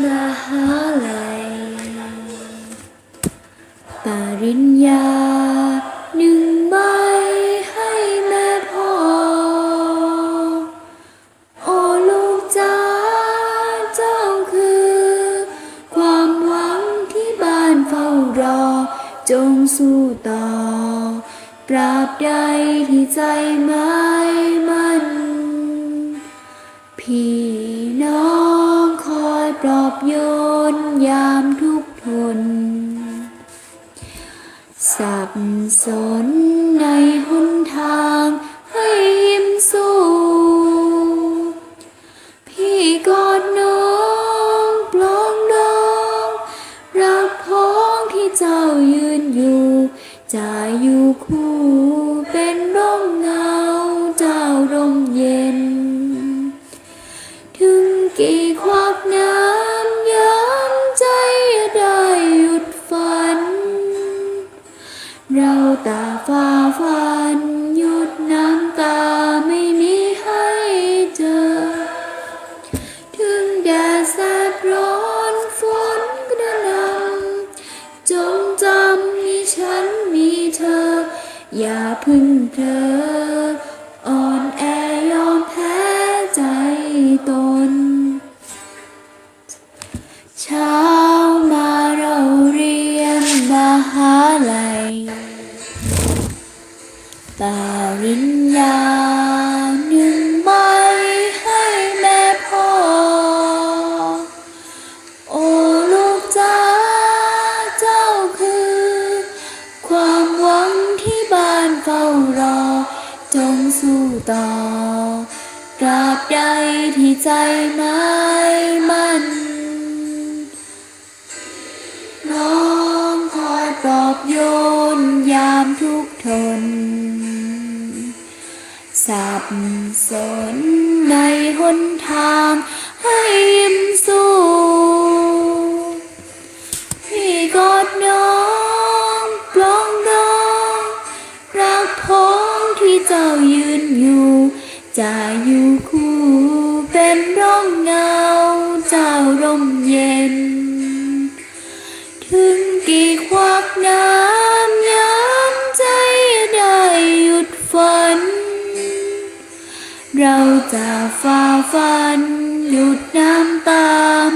มหาลัย ปริญญาหนึ่งใบให้แม่พ่อ โอ้ลูกจ้าเจ้าคือ ความหวังที่บ้านเฝ้ารอ จงสู้ต่อ ปราบใดที่ใจไม่มัน พี่น้องคอย ปลอบโยนยามทุกทน สับสนในหนทางให้ยิ้มสู้พี่กอดน้องปลองน้องรักพ้องที่เจ้ายืนอยู่ จะอยู่คู่เป็นร่มเงาเจ้าร่มเย็น ถึงกี่ควักน้ำ อย่าพึ่งเธอ อ่อนแอยอมแพ้ใจตน เช้ามาเราเรียนมหาลัยปริญญา ต่อตราบใดที่ใจไม่มันน้องคอยปลอบโยนยามทุกทน สับสนในหนทาง เจ้ายืนอยู่ จะอยู่คู่เป็นร่มเงาเจ้าร่มเย็น ถึงกี่ควักน้ำย้ำใจได้หยุดฝัน เราจะฝ่าฟัน หยุดน้ำตา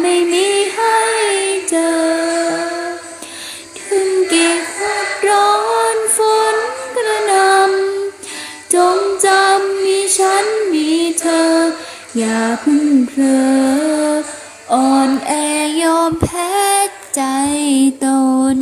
ไม่มี อย่าพึ่งเผลออ่อนแอยอมแพ้ใจตน